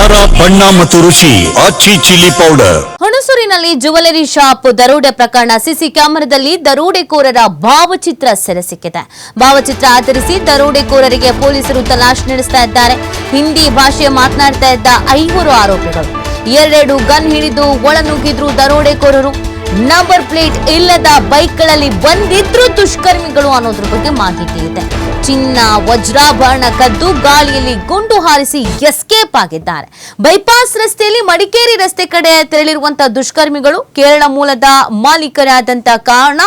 ಖಾರ, ಬಣ್ಣ ಮತ್ತು ರುಚಿ, ಆಚಿ ಚಿಲ್ಲಿ ಪೌಡರ್. ಹುಣಸೂರಿನಲ್ಲಿ ಜುವೆಲರಿ ಶಾಪ್ ದರೋಡೆ ಪ್ರಕರಣ ಸಿಸಿ ಕ್ಯಾಮೆರಾದಲ್ಲಿ ದರೋಡೆಕೋರರ ಭಾವಚಿತ್ರ ಸೆರೆ ಸಿಕ್ಕಿದೆ ಭಾವಚಿತ್ರ ಆಧರಿಸಿ ದರೋಡೆಕೋರರಿಗೆ ಪೊಲೀಸರು ತಲಾಶ್ ನಡೆಸ್ತಾ ಇದ್ದಾರೆ. ಹಿಂದಿ ಭಾಷೆ ಮಾತನಾಡ್ತಾ ಇದ್ದ ಐವರು ಆರೋಪಿಗಳು. ಎರಡೆರಡು ಗನ್ ಹಿಡಿದು ಒಳನುಗ್ಗಿದ್ರು ದರೋಡೆಕೋರರು. ನಂಬರ್ ಪ್ಲೇಟ್ ಇಲ್ಲದ ಬೈಕ್ಗಳಲ್ಲಿ ಬಂದಿದ್ರು ದುಷ್ಕರ್ಮಿಗಳು ಅನ್ನೋದ್ರ ಬಗ್ಗೆ ಮಾಹಿತಿ ಇದೆ. ಚಿನ್ನ, ವಜ್ರಾಭರಣ ಕದ್ದು ಗಾಳಿಯಲ್ಲಿ ಗುಂಡು ಹಾರಿಸಿ ಎಸ್ಕೇಪ್ ಆಗಿದ್ದಾರೆ. ಬೈಪಾಸ್ ರಸ್ತೆಯಲ್ಲಿ ಮಡಿಕೇರಿ ರಸ್ತೆ ಕಡೆ ತೆರಳಿರುವಂತಹ ದುಷ್ಕರ್ಮಿಗಳು ಕೇರಳ ಮೂಲದ ಮಾಲೀಕರಾದಂತಹ ಕಾರಣ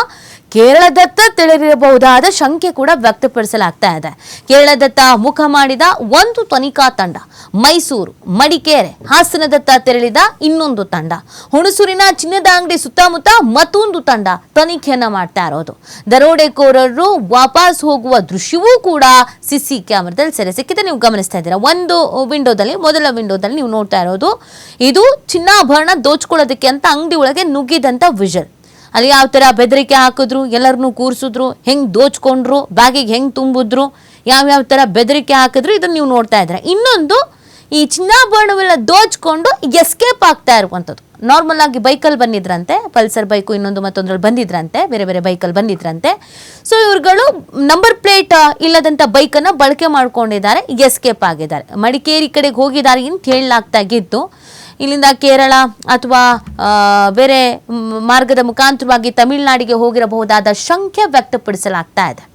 ಕೇರಳದತ್ತ ತಿಳಿದಿರಬಹುದಾದ ಶಂಕೆ ಕೂಡ ವ್ಯಕ್ತಪಡಿಸಲಾಗ್ತಾ ಇದೆ. ಕೇರಳದತ್ತ ಮುಖ ಮಾಡಿದ ಒಂದು ತನಿಖಾ ತಂಡ, ಮೈಸೂರು, ಮಡಿಕೇರೆ, ಹಾಸನದತ್ತ ತೆರಳಿದ ಇನ್ನೊಂದು ತಂಡ. ಹುಣಸೂರಿನ ಚಿನ್ನದ ಅಂಗಡಿ ಸುತ್ತಮುತ್ತ ಮತ್ತೊಂದು ತಂಡ ತನಿಖೆಯನ್ನ ಮಾಡ್ತಾ ಇರೋದು. ದರೋಡೆಕೋರರು ವಾಪಸ್ ಹೋಗುವ ದೃಶ್ಯವೂ ಕೂಡ ಸಿಸಿ ಕ್ಯಾಮರಾದಲ್ಲಿ ಸೆರೆ ಸಿಕ್ಕಿದೆ. ನೀವು ಗಮನಿಸ್ತಾ ಇದ್ದೀರಾ, ಒಂದು ವಿಂಡೋದಲ್ಲಿ, ಮೊದಲ ವಿಂಡೋದಲ್ಲಿ ನೀವು ನೋಡ್ತಾ ಇರೋದು. ಇದು ಚಿನ್ನಾಭರಣ ದೋಚ್ಕೊಳ್ಳೋದಕ್ಕೆ ಅಂತ ಅಂಗಡಿ ಒಳಗೆ ನುಗ್ಗಿದಂತ ವಿಜಲ್ ಅಲ್ಲಿ ಯಾವ ಥರ ಬೆದರಿಕೆ ಹಾಕಿದ್ರು, ಎಲ್ಲರನ್ನು ಕೂರಿಸಿದ್ರು, ಹೆಂಗೆ ದೋಚ್ಕೊಂಡ್ರು, ಬ್ಯಾಗಿಗೆ ಹೆಂಗೆ ತುಂಬಿದ್ರು ಯಾವ್ಯಾವ ಥರ ಬೆದರಿಕೆ ಹಾಕಿದ್ರು ಇದನ್ನು ನೀವು ನೋಡ್ತಾ ಇದ್ರೆ. ಇನ್ನೊಂದು, ಈ ಚಿನ್ನಾಭರಣವೆಲ್ಲ ದೋಚ್ಕೊಂಡು ಎಸ್ಕೇಪ್ ಆಗ್ತಾ ಇರುವಂಥದ್ದು. ನಾರ್ಮಲ್ ಆಗಿ ಬೈಕಲ್ಲಿ ಬಂದಿದ್ರಂತೆ, ಪಲ್ಸರ್ ಬೈಕು ಇನ್ನೊಂದು ಮತ್ತೊಂದ್ರಲ್ಲಿ ಬಂದಿದ್ರಂತೆ, ಬೇರೆ ಬೇರೆ ಬೈಕಲ್ಲಿ ಬಂದಿದ್ರಂತೆ. ಸೊ ಇವ್ರುಗಳು ನಂಬರ್ ಪ್ಲೇಟ್ ಇಲ್ಲದಂಥ ಬೈಕನ್ನು ಬಳಕೆ ಮಾಡ್ಕೊಂಡಿದ್ದಾರೆ, ಎಸ್ಕೇಪ್ ಆಗಿದ್ದಾರೆ. ಮಡಿಕೇರಿ ಕಡೆಗೆ ಹೋಗಿದ್ದಾರೆ ಅಂತ ಹೇಳಲಾಗ್ತಾಗಿತ್ತು ಇಲ್ಲಿಂದ ಕೇರಳ ಅಥವಾ ಬೇರೆ ಮಾರ್ಗದ ಮುಖಾಂತರವಾಗಿ ತಮಿಳುನಾಡಿಗೆ ಹೋಗಿರಬಹುದಾದ ಶಂಕೆ ವ್ಯಕ್ತಪಡಿಸಲಾಗ್ತಾ ಇದೆ.